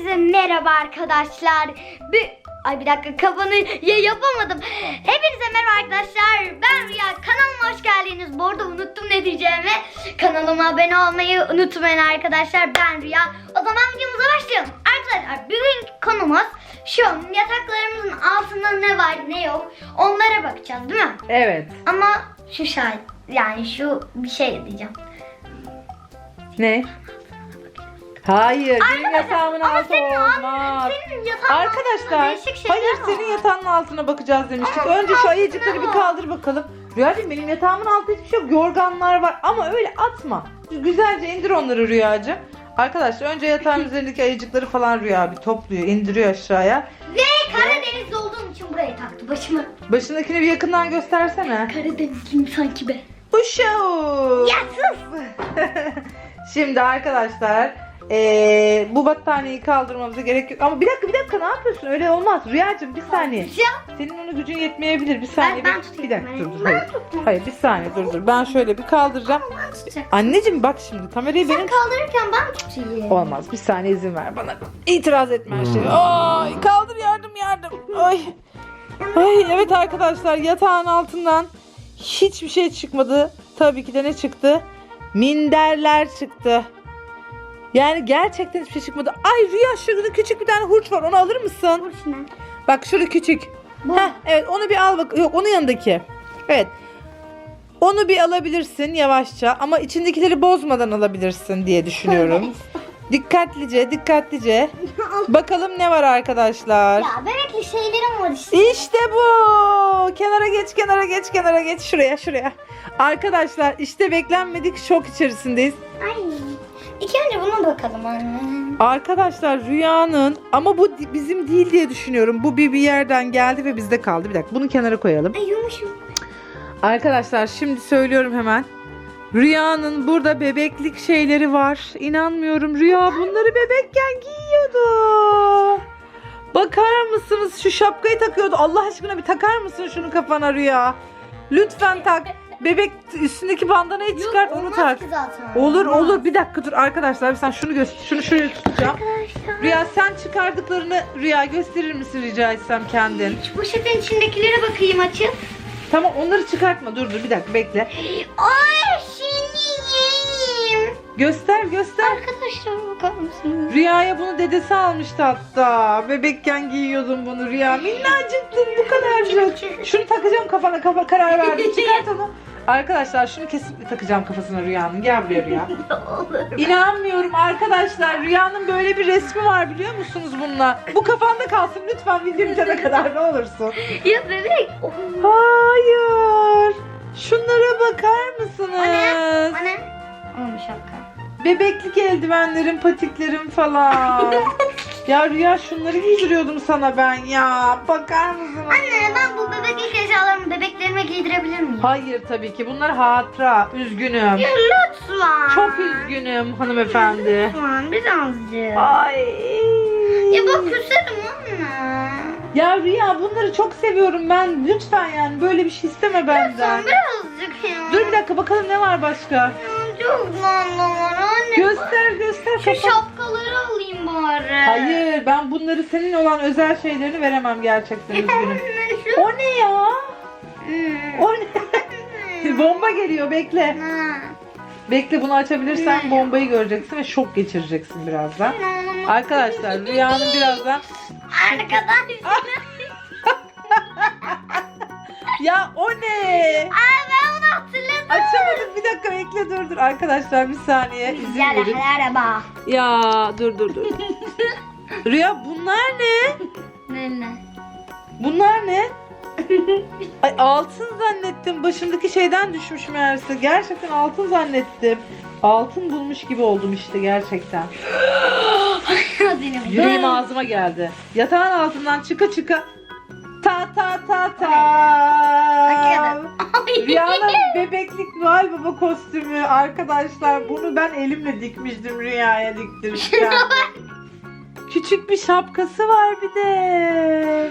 Hepinize merhaba arkadaşlar. Bir... Ay bir dakika kafanı ya yapamadım. Hepinize merhaba arkadaşlar. Ben Rüya. Kanalıma hoş geldiniz. Bu arada unuttum ne diyeceğimi. Kanalıma abone olmayı unutmayın arkadaşlar. Ben Rüya. O zaman videomuza başlayalım. Arkadaşlar bugünkü konumuz şu yataklarımızın altında ne var ne yok onlara bakacağız değil mi? Evet. Ama şu şart yani şu bir şey diyeceğim. Ne? Hayır, benim yatağımın Ama altı senin olmaz. senin yatağın altında Arkadaşlar, değişik şeyler hayır var. senin yatağının altına bakacağız demiştik. Ama Önce şu altına ayıcıkları bir kaldır bakalım. Rüyacığım benim yatağımın altında hiçbir şey yok. Yorganlar var ama öyle atma. Güzelce indir onları Rüyacığım. Arkadaşlar önce yatağın üzerindeki ayıcıkları falan Rüya bir topluyor, indiriyor aşağıya. Ve Karadeniz'de olduğum için buraya taktı başıma. Başındakini bir yakından göstersene. Karadenizliyim sanki be. Uşağım. Ya sus. Şimdi arkadaşlar eee, bu battaniyeyi kaldırmamıza gerek yok. Ama bir dakika bir dakika ne yapıyorsun? Öyle olmaz. Rüyacığım bir saniye. Senin onu gücün yetmeyebilir. Bir saniye. ben bir, tutayım. bir dakika dur dur. Ben Hayır. tutayım. hayır bir saniye dur dur. Ben şöyle bir kaldıracağım. ben tutacağım. Anneciğim bak şimdi kamerayı benim... kaldırırken ben tutayım. Olmaz. Bir saniye izin ver bana. İtiraz etme her şeye. Ay kaldır yardım yardım. Ay. Ay evet arkadaşlar yatağın altından hiçbir şey çıkmadı. Tabii ki de ne çıktı? Minderler çıktı. Yani gerçekten hiçbir şey çıkmadı. Ay Rüya şurada küçük bir tane hurç var. Onu alır mısın? Vur şuna. Bak şurada küçük. Bu. Heh, evet onu bir al bak. Yok onun yanındaki. Evet. Onu bir alabilirsin yavaşça ama içindekileri bozmadan alabilirsin diye düşünüyorum. Dikkatlice, dikkatlice. Bakalım ne var arkadaşlar. ya bebekli şeylerim var işte. İşte bu. Kenara geç, kenara geç, kenara geç. Şuraya, şuraya. Arkadaşlar işte beklenmedik şok içerisindeyiz. Ay. İlk önce buna bakalım anne. Arkadaşlar rüyanın ama bu di- bizim değil diye düşünüyorum. Bu bir bir yerden geldi ve bizde kaldı. Bir dakika bunu kenara koyalım. Ay yumuşum. Arkadaşlar şimdi söylüyorum hemen. Rüyanın burada bebeklik şeyleri var. İnanmıyorum. Rüya bunları bebekken giyiyordu. Bakar mısınız? Şu şapkayı takıyordu. Allah aşkına bir takar mısın şunu kafana Rüya? Lütfen tak. Bebek üstündeki bandanayı çıkart onu tak. ki zaten. Olur olur. Bir dakika dur arkadaşlar. Sen şunu göster. Şunu şuraya tutacağım. Arkadaşlar. Rüya sen çıkardıklarını Rüya gösterir misin rica etsem kendin? Şu poşetin içindekilere bakayım açıp. Tamam onları çıkartma. Dur dur bir dakika bekle. Ay seni yiyeyim. Göster göster. Arkadaşlar bakar mısınız? Rüya'ya bunu dedesi almıştı hatta. Bebekken giyiyordum bunu Rüya. Minnacıktın bu kadarcık. Şunu takacağım kafana kafa karar verdim. Çıkart onu. Arkadaşlar şunu kesinlikle takacağım kafasına Rüya'nın. Gel buraya Rüya. Olur. İnanmıyorum arkadaşlar. Rüya'nın böyle bir resmi var biliyor musunuz bununla? Bu kafanda kalsın lütfen video bitene kadar ne olursun. Ya bebek. Hayır. Şunlara bakar mısınız? Anne. Olmuş şapka. Bebeklik eldivenlerim, patiklerim falan. ya Rüya şunları giydiriyordum sana ben ya. Bakar mısın? Anne ben eşyalarımı bebeklerime giydirebilir miyim? Hayır tabii ki. Bunlar hatıra. Üzgünüm. Ya lütfen. Çok üzgünüm hanımefendi. Lütfen birazcık. Ay. Ya bak küserim anne. Ya Rüya bunları çok seviyorum ben. Lütfen yani böyle bir şey isteme benden. Lütfen birazcık ya. Dur bir dakika bakalım ne var başka. Ya Çok lanlı var anne. Göster göster. Şu kapat. şapkaları alayım bari. Hayır ben bunları senin olan özel şeylerini veremem gerçekten üzgünüm. Anne şu. O ne ya? O ne? Bomba geliyor bekle. Bekle bunu açabilirsen bombayı göreceksin ve şok geçireceksin birazdan. Arkadaşlar Rüya'nın birazdan... Arkadaşlar. Ya o ne? Ay ben onu hatırladım. Açamadım bir dakika bekle dur dur. Arkadaşlar bir saniye izin verin. araba. Ya dur dur dur. Rüya bunlar ne? Ne ne? Bunlar ne? Ay altın zannettim. Başımdaki şeyden düşmüş meğerse. Gerçekten altın zannettim. Altın bulmuş gibi oldum işte gerçekten. Yüreğim ağzıma geldi. Yatağın altından çıka çıka ta ta ta ta. Rüyanın bebeklik Noel Baba kostümü arkadaşlar bunu ben elimle dikmiştim Rüya'ya diktirmişken. Küçük bir şapkası var bir de.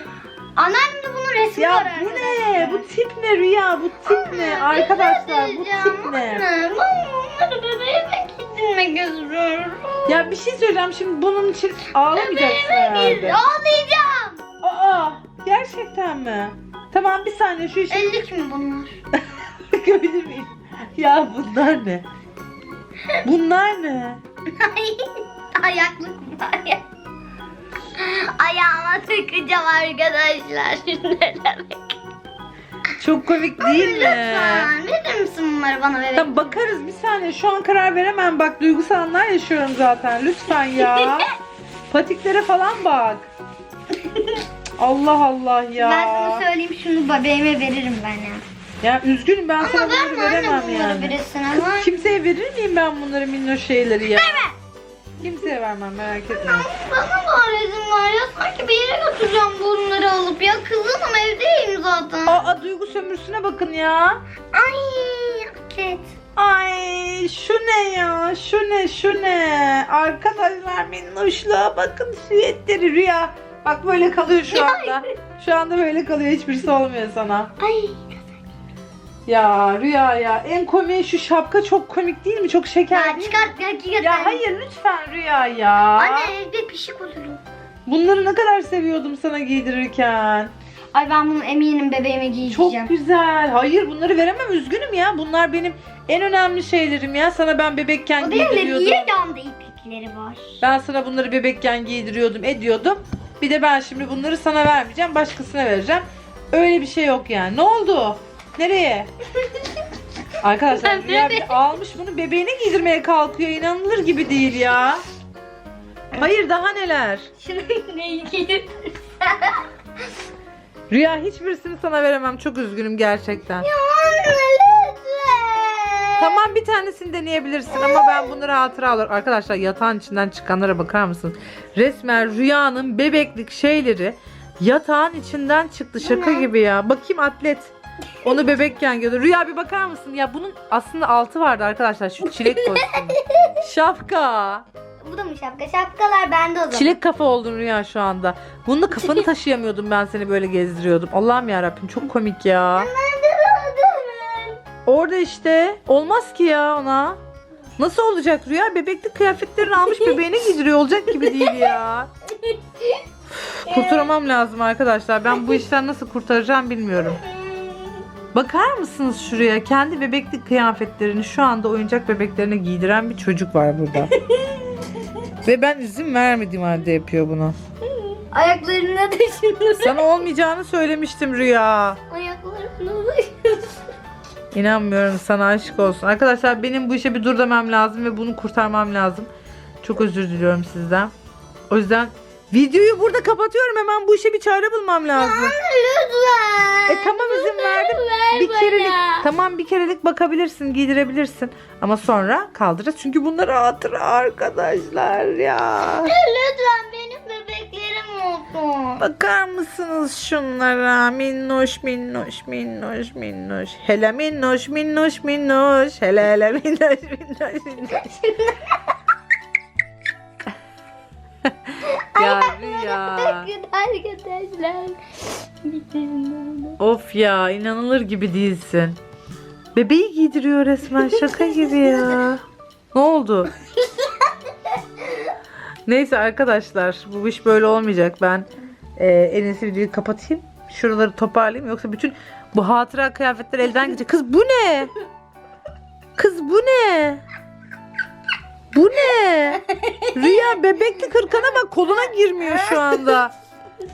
Anneannemde bunun resmi Ya var bu arkadaşlar. ne? Bu tip ne Rüya? Bu tip ne? Anne, Arkadaşlar bu şey tip ne? onları bebeğime giydirmek istiyorum. Ya bir şey söyleyeceğim şimdi bunun için ağlamayacaksın herhalde. Ağlayacağım. Aa gerçekten mi? Tamam bir saniye şu işi Ellik mi bunlar? görebilir miyim? Ya bunlar ne? Bunlar ne? Ayaklık var ya. Ayağıma takacağım arkadaşlar. ne demek? Çok komik değil mi? Lütfen verir misin bunları bana bebek? Tamam bakarız bir saniye şu an karar veremem bak duygusal anlar yaşıyorum zaten lütfen ya. Patiklere falan bak. Allah Allah ya. Ben sana söyleyeyim şunu bebeğime veririm ben ya. Ya üzgünüm ben sana Ama bunları verme anne veremem bunları yani. birisine ama. Kız, Kimseye verir miyim ben bunları minnoş şeyleri ya? Verme. Kimseye vermem merak etme. Bana var izin var ya. Sanki bir yere götüreceğim bunları alıp ya. Kızım evdeyim zaten. Aa duygu sömürüsüne bakın ya. Ay evet. Ay şu ne ya şu ne şu ne. Arkadaşlar minnoşluğa bakın süetleri rüya. Bak böyle kalıyor şu anda. Şu anda böyle kalıyor hiçbirisi olmuyor sana. Ay. Ya Rüya ya en komiği şu şapka çok komik değil mi? Çok şeker Ya değil mi? çıkart hakikaten. Ya hayır lütfen Rüya ya. Anne evde pişik olurum. Bunları ne kadar seviyordum sana giydirirken. Ay ben bunu eminim bebeğime Çok giyeceğim. güzel. Hayır bunları veremem üzgünüm ya. Bunlar benim en önemli şeylerim ya. Sana ben bebekken O değil de giydiriyordum. niye yanda iplikleri var? Ben sana bunları bebekken giydiriyordum, ediyordum. Bir de ben şimdi bunları sana vermeyeceğim, başkasına vereceğim. Öyle bir şey yok yani. Ne oldu? Nereye? Arkadaşlar Rüya bir almış bunu bebeğine giydirmeye kalkıyor. İnanılır gibi değil ya. Hayır daha neler? Şunu neyi giydirirsen. Rüya hiçbirisini sana veremem. Çok üzgünüm gerçekten. Anne lütfen. Tamam bir tanesini deneyebilirsin ama ben bunları hatıra alır. Arkadaşlar yatağın içinden çıkanlara bakar mısınız? Resmen Rüya'nın bebeklik şeyleri yatağın içinden çıktı. Şaka gibi ya. Bakayım atlet. Onu bebekken gördü. Rüya bir bakar mısın? Ya bunun aslında altı vardı arkadaşlar. Şu çilek kostümü. Şapka. Bu da mı şapka? Şapkalar bende o zaman. Çilek kafa oldun Rüya şu anda. Bununla kafanı taşıyamıyordum ben seni böyle gezdiriyordum. Allah'ım ya çok komik ya. Orada işte. Olmaz ki ya ona. Nasıl olacak Rüya? Bebeklik kıyafetlerini almış bebeğine giydiriyor. Olacak gibi değil ya. Kurtaramam lazım arkadaşlar. Ben bu işten nasıl kurtaracağım bilmiyorum. Bakar mısınız şuraya? Kendi bebeklik kıyafetlerini şu anda oyuncak bebeklerine giydiren bir çocuk var burada. Ve ben izin vermediğim halde yapıyor bunu. Ayaklarına da şunu. Sana olmayacağını söylemiştim Rüya. Ayaklarına da İnanmıyorum sana aşk olsun. Arkadaşlar benim bu işe bir dur demem lazım ve bunu kurtarmam lazım. Çok özür diliyorum sizden. O yüzden videoyu burada kapatıyorum. Hemen bu işe bir çare bulmam lazım. Lütfen. E tamam izin verdim. Ver Bir kerelik bana. tamam bir kerelik bakabilirsin, giydirebilirsin. Ama sonra kaldıracağız. Çünkü bunlar hatıra arkadaşlar ya. Lütfen benim bebeklerim olsun. Bakar mısınız şunlara? Minnoş minnoş minnoş minnoş. Hele minnoş minnoş minnoş. Hele hele minnoş minnoş minnoş. ya Rüya. Arkadaşlar. Of ya inanılır gibi değilsin. Bebeği giydiriyor resmen şaka gibi ya. Ne oldu? Neyse arkadaşlar bu iş böyle olmayacak. Ben e, en iyisi videoyu kapatayım. Şuraları toparlayayım yoksa bütün bu hatıra kıyafetler elden gidecek. Kız bu ne? Kız bu ne? Bu ne? Rüya bebekli kırkana bak koluna girmiyor şu anda.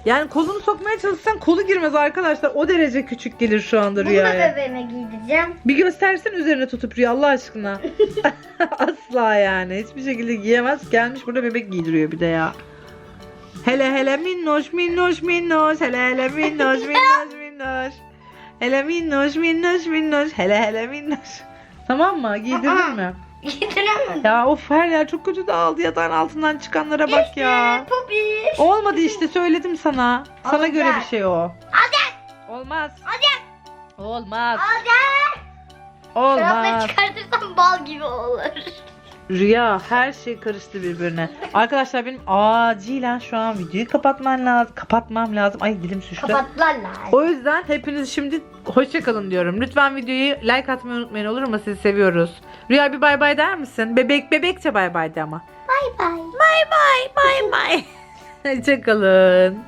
Yani kolunu sokmaya çalışsan kolu girmez arkadaşlar. O derece küçük gelir şu anda Bunu da Rüya'ya. bebeğime giydireceğim. Bir göstersen üzerine tutup Rüya Allah aşkına. Asla yani. Hiçbir şekilde giyemez. Gelmiş burada bebek giydiriyor bir de ya. Hele hele minnoş minnoş minnoş. Hele hele minnoş minnoş minnoş. Hele minnoş minnoş minnoş. Hele hele minnoş. Tamam mı? Giydirdin mi? Giydiremedim. Ya of her yer çok kötü dağıldı yatağın altından çıkanlara bak ya. Popi. Olmadı işte söyledim sana. Sana Olacak. göre bir şey o. Olacak. Olmaz. Olacak. Olmaz. Olacak. Olmaz. Çorapları çıkartırsam bal gibi olur. Rüya her şey karıştı birbirine. Arkadaşlar benim acilen şu an videoyu kapatmam lazım. Kapatmam lazım. Ay dilim süştü. Kapatlarlar. O yüzden hepiniz şimdi hoşçakalın diyorum. Lütfen videoyu like atmayı unutmayın olur mu? Sizi seviyoruz. Rüya bir bay bay der misin? Bebek bebekçe bay bay de ama. Bay bay. Bay bay bay bay. Hoşçakalın.